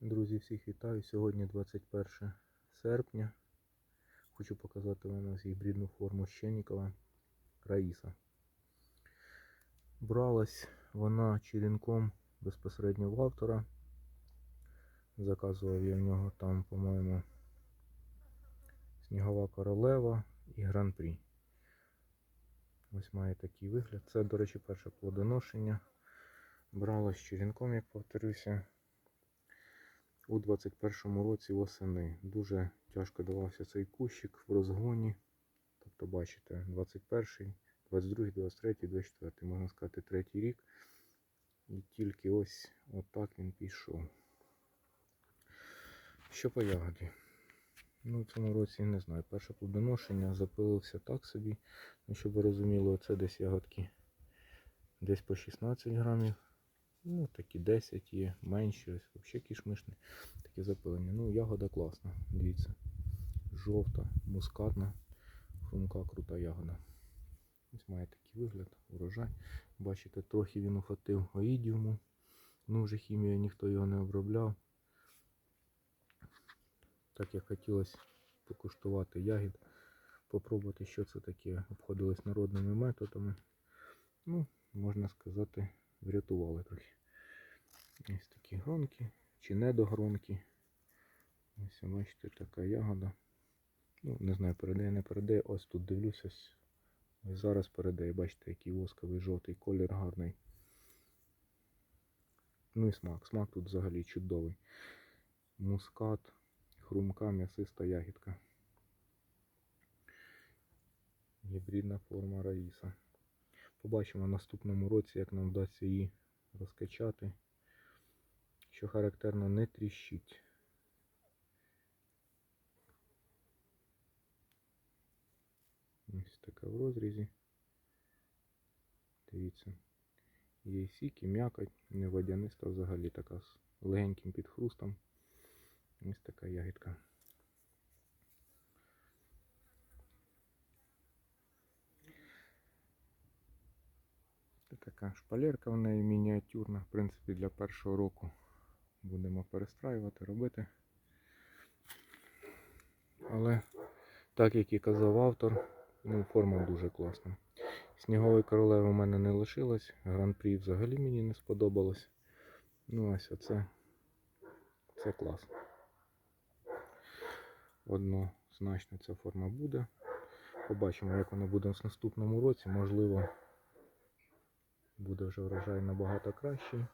Друзі, всіх вітаю. Сьогодні 21 серпня. Хочу показати вам ось гібридну форму Щеннікова Раїса. Бралась вона черенком безпосередньо в автора. Заказував я в нього там, по-моєму, Снігова королева і гран-прі. Ось має такий вигляд. Це, до речі, перше плодоношення. Бралась черенком, як повторюся у 21 році восени. Дуже тяжко давався цей кущик в розгоні. Тобто, бачите, 21, 22, 23, 24, можна сказати, третій рік. І тільки ось отак він пішов. Що по ягоді? Ну, в цьому році не знаю. Перше плодоношення запилився так собі. Ну, щоб ви розуміли, це десь ягодки десь по 16 грамів. Ну, такі 10 є, менші, ось взагалі кішмишні. Таке запилення. Ну, ягода класна, дивіться. Жовта, мускатна, хрумка, крута ягода. Ось має такий вигляд, урожай. Бачите, трохи він ухватив оїдіуму. Ну, вже хімією ніхто його не обробляв. Так як хотілося покуштувати ягід, попробувати, що це таке. Обходились народними методами. Ну, можна сказати, врятували трохи. Ось такі гронки чи недогронки. Ось бачите, така ягода. Ну, не знаю, передає, не передає. Ось тут дивлюся. Ось зараз передає. Бачите, який восковий жовтий колір гарний. Ну і смак. Смак тут взагалі чудовий. Мускат, хрумка, м'ясиста ягідка. Гібридна форма Раїса. Побачимо в наступному році, як нам вдасться її розкачати. Що характерно, не тріщить. Ось така в розрізі. Дивіться. Є сік, і м'якоть, не водяниста взагалі така з легеньким підхрустом. Ось така ягідка. Така шпалерка в неї мініатюрна. В принципі, для першого року будемо перестраювати, робити. Але, так як і казав автор, ну, форма дуже класна. Снігової королеви у мене не лишилось, гран-прі взагалі мені не сподобалось. Ну ось оце це клас. Однозначно ця форма буде. Побачимо, як вона буде в наступному році. Можливо, буде вже врожай набагато кращий.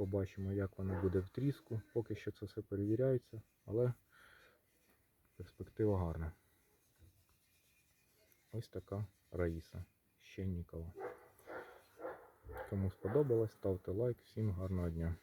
Побачимо, як воно буде в тріску. Поки що це все перевіряється, але перспектива гарна. Ось така Раїса Щеннікова. Кому сподобалось, ставте лайк. Всім гарного дня.